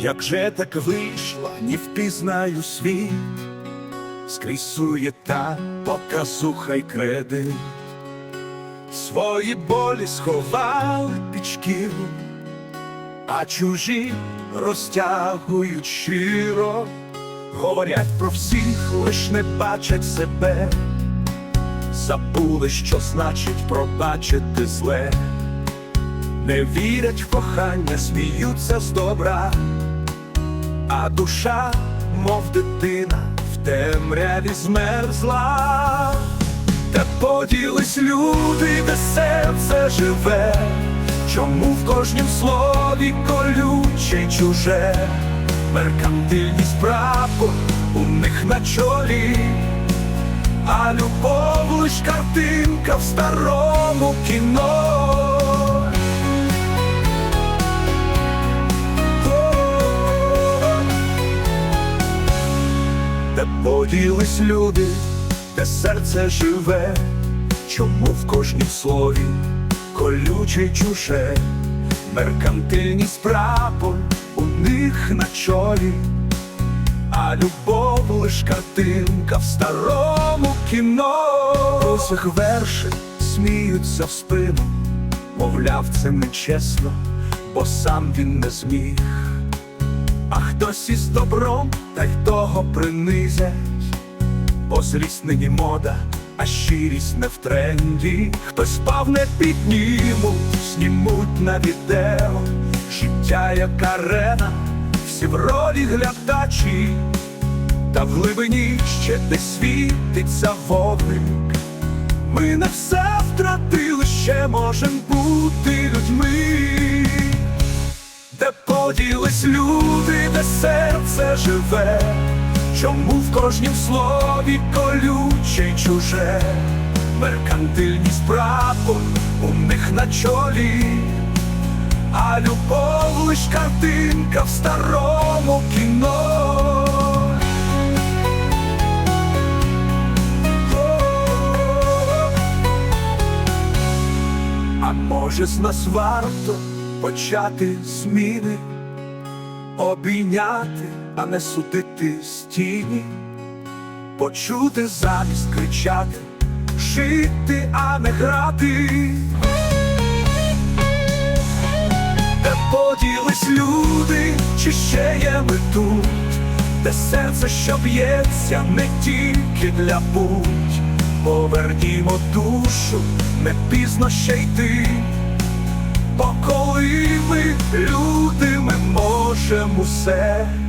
Як же так вийшло, не впізнаю світ, скрізь суєта, показуха й кредит. Свої болі сховали під шкіру, а чужі розтягують щиро, говорять про всіх, лиш не бачать себе, забули, що значить пробачити зле, не вірять в кохання, сміються з добра, а душа, мов дитина, в темряві змерзла. Та поділись люди, де серце живе, чому в кожнім слові колюче й чуже, меркантильність прапор у них на чолі, а любов лиш картинка в старому кіно. Де люди, де серце живе, чому в кожнім слові колюче чуже, меркантильність прапор у них на чолі, а любов лиш картинка в старому кіно. Усіх вершин сміються в спину, мовляв, це нечесно, бо сам він не зміг. А хтось із добром, та й того принизять, бо нині мода, а щирість не в тренді. Хтось спав не піднімуть, знімуть на відео, життя як арена, всі в ролі глядачі, та в глибині ще десь світиться вогник. Ми не все втратили, ще можем бути людьми. Де поділись люди, де серце живе, чому в кожнім слові колюче й чуже, меркантильність прапор у них на чолі, а любов лиш картинка в старому кіно. А може з нас варто почати зміни, обійняти, а не судити стіні, почути замість кричати, жити, а не грати. Де поділись люди, чи ще є ми тут, де серце, що б'ється, не тільки для будь. Повернімо душу, не пізно ще йти. Бо коли ми люди, ми можемо усе.